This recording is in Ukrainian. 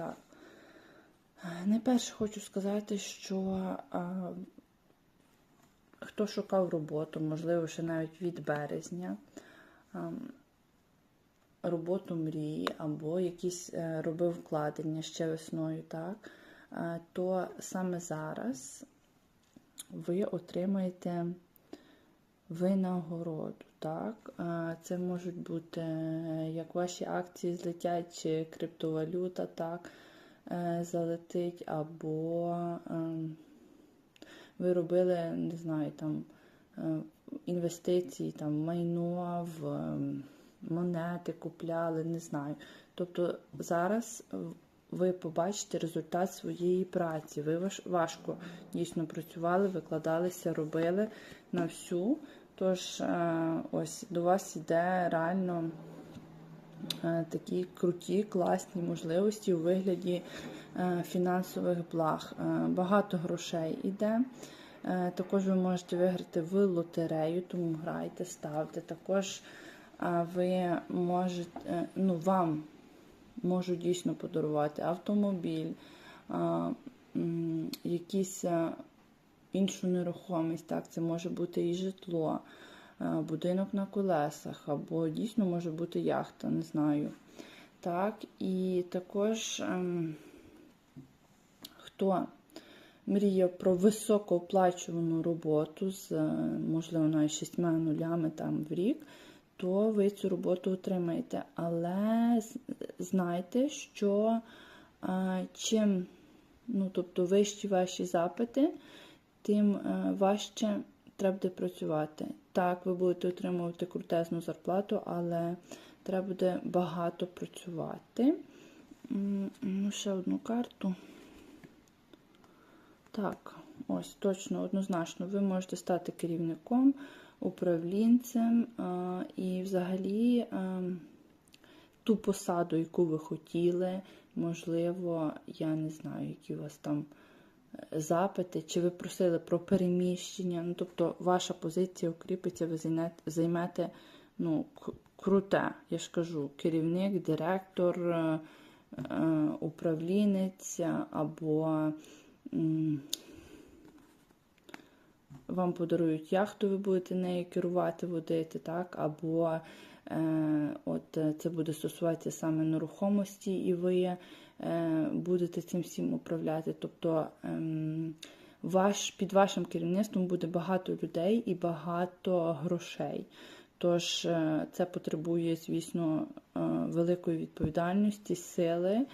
Так. Найперше хочу сказати, що а, хто шукав роботу, можливо, ще навіть від березня, а, роботу мрії або якісь е, робив вкладення ще весною, так, е, то саме зараз ви отримаєте винагороду. Так? Це можуть бути е, як ваші акції злетять, чи криптовалюта так, е, залетить, або ем, ви робили, не знаю, там е, інвестиції, там, майно, в ем, монети купляли, не знаю. Тобто зараз ви побачите результат своєї праці. Ви важ- важко дійсно працювали, викладалися, робили на всю. Тож, е, ось до вас йде реально е, такі круті, класні можливості у вигляді е, фінансових благ. Багато грошей іде. Е, Також ви можете виграти в лотерею, тому грайте, ставте. Також ви можете, ну, вам можуть дійсно подарувати автомобіль, якісь іншу нерухомість. Так, це може бути і житло, будинок на колесах, або дійсно може бути яхта, не знаю. Так, і також ем, хто мріяв про високооплачувану роботу з, е, можливо, навіть шістьма нулями там в рік, то ви цю роботу отримаєте. Але знайте, що а, чим ну, тобто, вищі ваші запити, тим е, важче треба буде працювати. Так, ви будете отримувати крутезну зарплату, але треба буде багато працювати. Ну, ще одну карту. Так, ось точно, однозначно, ви можете стати керівником, управлінцем а, і взагалі а, ту посаду, яку ви хотіли, можливо, я не знаю, які у вас там е, запити, чи ви просили про переміщення. Ну, тобто ваша позиція укріпиться, ви займете ну, круте, я ж кажу, керівник, директор, е, е, управлінець або. вам подарують яхту, ви будете нею керувати, водити, так? або от е, це буде стосуватися саме нерухомості, і ви е, будете цим всім управляти. Тобто ем, ваш, під вашим керівництвом буде багато людей і багато грошей. Тож е, це потребує, звісно, е, великої відповідальності, сили